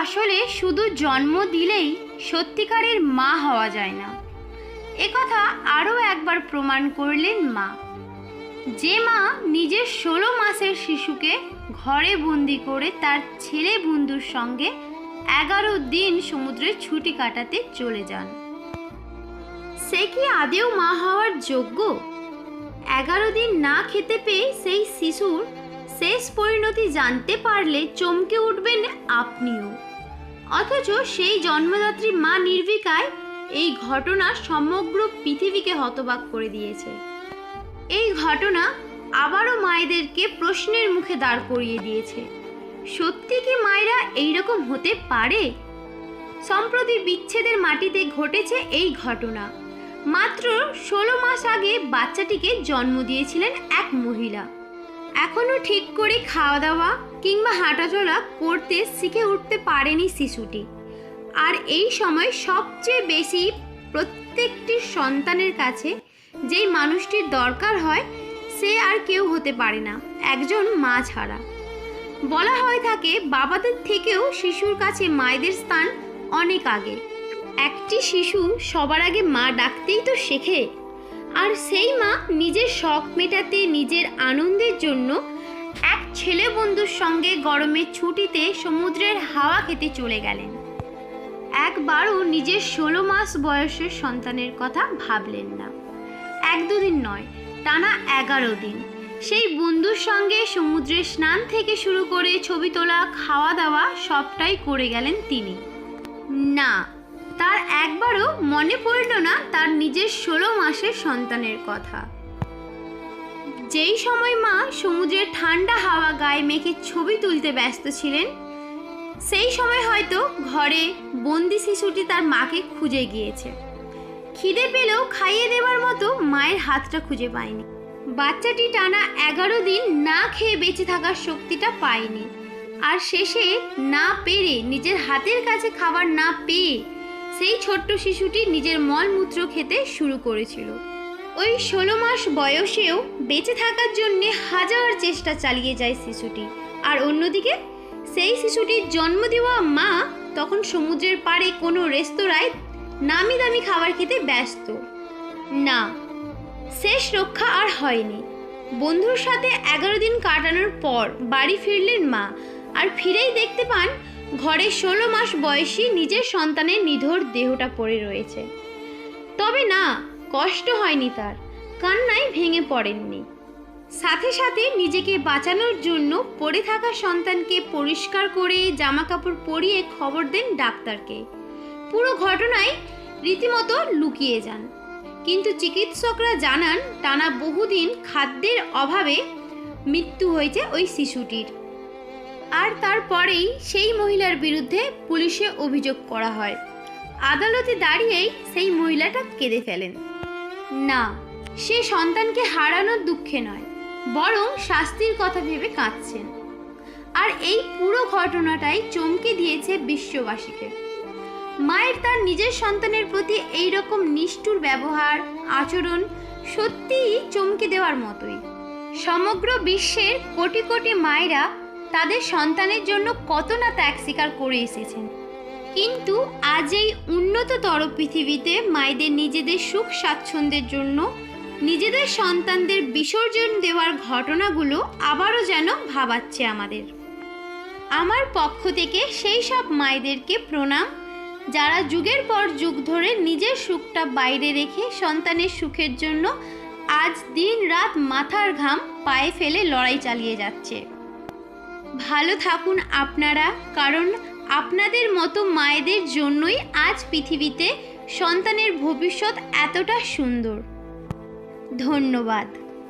আসলে শুধু জন্ম দিলেই সত্যিকারের মা হওয়া যায় না। একথা আরও একবার প্রমাণ করলেন মা। যে মা নিজের ষোলো মাসের শিশুকে ঘরে বন্দি করে তার ছেলে বন্ধুর সঙ্গে এগারো দিন সমুদ্রে ছুটি কাটাতে চলে যান। সে কি আদেও মা হওয়ার যোগ্য? এগারো দিন না খেতে পেয়ে সেই শিশুর শেষ পরিণতি জানতে পারলে চমকে উঠবেন আপনিও। অথচ সেই জন্মদাত্রী মা নির্বিকায় এই ঘটনা সমগ্র পৃথিবীকে হতবাক করে দিয়েছে। এই ঘটনা আবারও মায়েদেরকে প্রশ্নের মুখে দাঁড় করিয়ে দিয়েছে। সত্যি কি মায়েরা এইরকম হতে পারে? সম্প্রতি বিচ্ছেদের মাটিতে ঘটেছে এই ঘটনা। মাত্র ষোলো মাস আগে বাচ্চাটিকে জন্ম দিয়েছিলেন এক মহিলা। এখনও ঠিক করে খাওয়া দাওয়া কিংবা হাঁটাচলা করতে শিখে উঠতে পারেনি শিশুটি। আর এই সময় সবচেয়ে বেশি প্রত্যেকটি সন্তানের কাছে যেই মানুষটির দরকার হয়, সে আর কেউ হতে পারে না, একজন মা ছাড়া। বলা হয় থাকে, বাবাদের থেকেও শিশুর কাছে মায়েদের স্থান অনেক আগে। একটি শিশু সবার আগে মা ডাকতেই তো শেখে। আর সেই মা নিজের শখ মেটাতে নিজের আনন্দের জন্য এক ছেলে বন্ধুর সঙ্গে গরমের ছুটিতে সমুদ্রের হাওয়া খেতে চলে গেলেন। একবারও নিজের ষোলো মাস বয়সের সন্তানের কথা ভাবলেন না। এক দুদিন নয়, টানা এগারো দিন। সেই বন্ধুর সঙ্গে সমুদ্রে স্নান থেকে শুরু করে ছবি তোলা, খাওয়া দাওয়া সবটাই করে গেলেন তিনি। না তার একবারও মনে পড়ল না তার নিজের ষোলো মাসের সন্তানের কথা। যেই সময় মা সমুদ্রের ঠান্ডা হাওয়া গায়ে মেখে ছবি তুলতে ব্যস্ত ছিলেন, সেই সময় হয়তো ঘরে বন্দি শিশুটি তার মাকে খুঁজে গিয়েছে। খিদে পেলেও খাইয়ে দেওয়ার মতো মায়ের হাতটা খুঁজে পায়নি। বাচ্চাটি টানা এগারো দিন না খেয়ে বেঁচে থাকার শক্তিটা পায়নি। আর শেষে না পেরে নিজের হাতের কাছে খাবার না পেয়ে সেই ছোট্ট শিশুটি নিজের মলমূত্র খেতে শুরু করেছিল। ওই ষোলো মাস বয়সেও বেঁচে থাকার জন্যে হাজার চেষ্টা চালিয়ে যায় শিশুটি। আর অন্যদিকে, সেই শিশুটির জন্ম দেওয়া মা তখন সমুদ্রের পাড়ে কোনো রেস্তোরাঁয় নামি দামি খাবার খেতে ব্যস্ত। না, শেষ রক্ষা আর হয়নি। বন্ধুর সাথে এগারো দিন কাটানোর পর বাড়ি ফিরলেন মা। আর ফিরেই দেখতে পান ঘরে ষোলো মাস বয়সী নিজের সন্তানের নিধর দেহটা পড়ে রয়েছে। তবে না, কষ্ট হয়নি তার। কান্নায় ভেঙে পড়েননি। সাথে সাথে নিজেকে বাঁচানোর জন্য পড়ে থাকা সন্তানকে পরিষ্কার করে জামা কাপড় পরিয়ে খবর দেন ডাক্তারকে। পুরো ঘটনায় রীতিমতো লুকিয়ে যান। কিন্তু চিকিৎসকরা জানান, টানা বহুদিন খাদ্যের অভাবে মৃত্যু হয়েছে ওই শিশুটির। আর তারপরেই সেই মহিলার বিরুদ্ধে পুলিশে অভিযোগ করা হয়। আদালতে দাঁড়িয়েই সেই মহিলাটা কেঁদে ফেলেন। না, সে সন্তানকে হারানোর দুঃখে নয়, বরং শাস্তির কথা ভেবে কাঁদছেন। আর এই পুরো ঘটনাটাই চমকে দিয়েছে বিশ্ববাসীকে। মায়ের তার নিজের সন্তানের প্রতি এই রকম নিষ্ঠুর ব্যবহার, আচরণ সত্যিই চমকে দেওয়ার মতোই। সমগ্র বিশ্বের কোটি কোটি মায়েরা তাদের সন্তানের জন্য কত না ত্যাগ স্বীকার করে এসেছেন। কিন্তু আজ এই উন্নততর পৃথিবীতে মায়েদের নিজেদের সুখ স্বাচ্ছন্দ্যের জন্য, নিজেদের সন্তানদের বিসর্জন দেওয়ার ঘটনাগুলো আবারও যেন ভাবাচ্ছে আমাদের। আমার পক্ষ থেকে সেই সব মায়েদেরকে প্রণাম, যারা যুগের পর যুগ ধরে নিজের সুখটা বাইরে রেখে সন্তানের সুখের জন্য আজ দিন রাত মাথার ঘাম পায়ে ফেলে লড়াই চালিয়ে যাচ্ছে। ভালো থাকুন আপনারা, কারণ আপনাদের মতো মায়েদের জন্যই আজ পৃথিবীতে সন্তানের ভবিষ্যৎ এতটা সুন্দর। ধন্যবাদ।